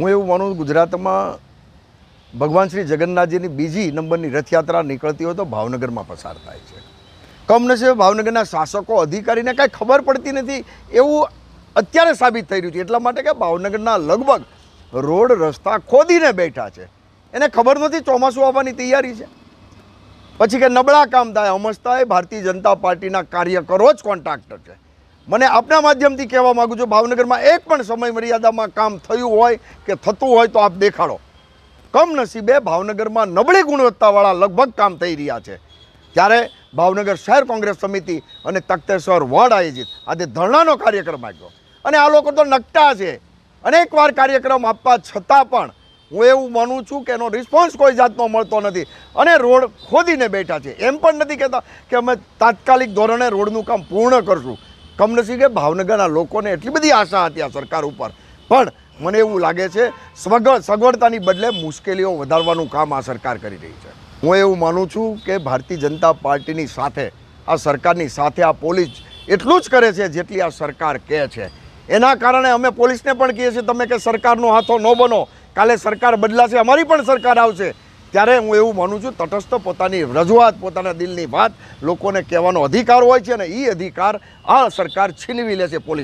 હું એવું માનું ગુજરાતમાં ભગવાન શ્રી જગન્નાથજીની બીજી નંબરની રથયાત્રા નીકળતી હોય તો ભાવનગરમાં પસાર થાય છે. કમનસીબે ભાવનગરના શાસકો, અધિકારીને કાંઈ ખબર પડતી નથી એવું અત્યારે સાબિત થઈ રહ્યું છે. એટલા માટે કે ભાવનગરના લગભગ રોડ રસ્તા ખોદીને બેઠા છે. એને ખબર નથી ચોમાસું આવવાની તૈયારી છે. પછી કે નબળા કામ થાય અમસ્તા એ ભારતીય જનતા પાર્ટીના કાર્યકરો જ કોન્ટ્રાક્ટર છે. મને આપના માધ્યમથી કહેવા માગું છું, ભાવનગરમાં એક પણ સમય મર્યાદામાં કામ થયું હોય કે થતું હોય તો આપ દેખાડો. કમનસીબે ભાવનગરમાં નબળી ગુણવત્તાવાળા લગભગ કામ થઈ રહ્યા છે. ત્યારે ભાવનગર શહેર કોંગ્રેસ સમિતિ અને તખતેશ્વર વોર્ડ આયોજિત. આજે ધરણાનો કાર્યક્રમ આપ્યો. અને આ લોકો તો નકટા છે. અનેકવાર કાર્યક્રમ આપવા છતાં પણ હું એવું માનું છું કે એનો રિસ્પોન્સ કોઈ જાતનો મળતો નથી. અને રોડ ખોદીને બેઠા છે. એમ પણ નથી કહેતા કે અમે તાત્કાલિક ધોરણે રોડનું કામ પૂર્ણ કરશું. કમનસીબે ભાવનગરના લોકોને એટલી બધી આશા હતી આ સરકાર ઉપર. પણ મને એવું લાગે છે સગવડ સગવડતાની બદલે મુશ્કેલીઓ વધારવાનું કામ આ સરકાર કરી રહી છે. હું એવું માનું છું કે ભારતીય જનતા પાર્ટીની સાથે, આ સરકારની સાથે આ પોલીસ એટલું જ કરે છે જેટલી આ સરકાર કહે છે. એના કારણે અમે પોલીસને પણ કહીએ છીએ, તમે કે સરકારનો હાથો ન બનો. કાલે સરકાર બદલાશે, અમારી પણ સરકાર આવશે. ત્યારે હું એવું માનું છું, તટસ્થ પોતાની રજૂઆત, પોતાના દિલની વાત, લોકોને કહેવાનો અધિકાર હોય છે અને એ અધિકાર આ સરકાર છીનવી લે છે પોલીસ